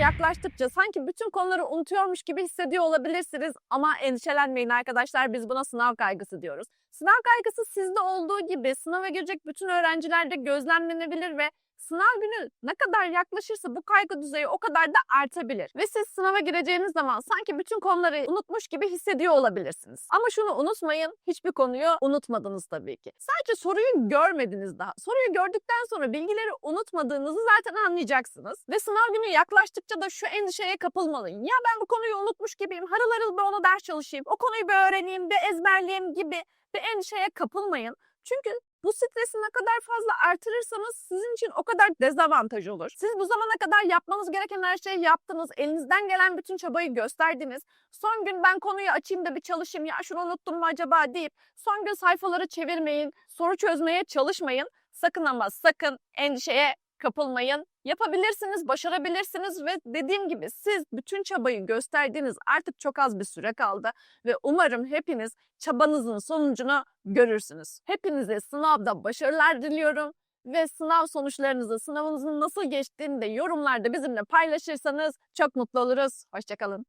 yaklaştıkça sanki bütün konuları unutuyormuş gibi hissediyor olabilirsiniz ama endişelenmeyin arkadaşlar biz buna sınav kaygısı diyoruz. Sınav kaygısı sizde olduğu gibi sınava girecek bütün öğrencilerde gözlemlenebilir ve sınav günü ne kadar yaklaşırsa bu kaygı düzeyi o kadar da artabilir. Ve siz sınava gireceğiniz zaman sanki bütün konuları unutmuş gibi hissediyor olabilirsiniz. Ama şunu unutmayın, hiçbir konuyu unutmadınız tabii ki. Sadece soruyu görmediniz daha. Soruyu gördükten sonra bilgileri unutmadığınızı zaten anlayacaksınız. Ve sınav günü yaklaştıkça da şu endişeye kapılmalıyım. Ya ben bu konuyu unutmuş gibiyim, harıl harıl bir ona ders çalışayım, o konuyu bir öğreneyim, bir ezberleyeyim gibi bir endişeye kapılmayın. Çünkü bu stresi ne kadar fazla artırırsanız sizin için o kadar dezavantaj olur. Siz bu zamana kadar yapmanız gereken her şeyi yaptınız. Elinizden gelen bütün çabayı gösterdiniz. Son gün ben konuyu açayım da bir çalışayım ya şunu unuttum mu acaba deyip son gün sayfaları çevirmeyin, soru çözmeye çalışmayın. Sakın ama sakın endişeye kapılmayın. Yapabilirsiniz, başarabilirsiniz ve dediğim gibi siz bütün çabayı gösterdiğiniz artık çok az bir süre kaldı ve umarım hepiniz çabanızın sonucunu görürsünüz. Hepinize sınavda başarılar diliyorum ve sınav sonuçlarınızı, sınavınızın nasıl geçtiğini de yorumlarda bizimle paylaşırsanız çok mutlu oluruz. Hoşçakalın.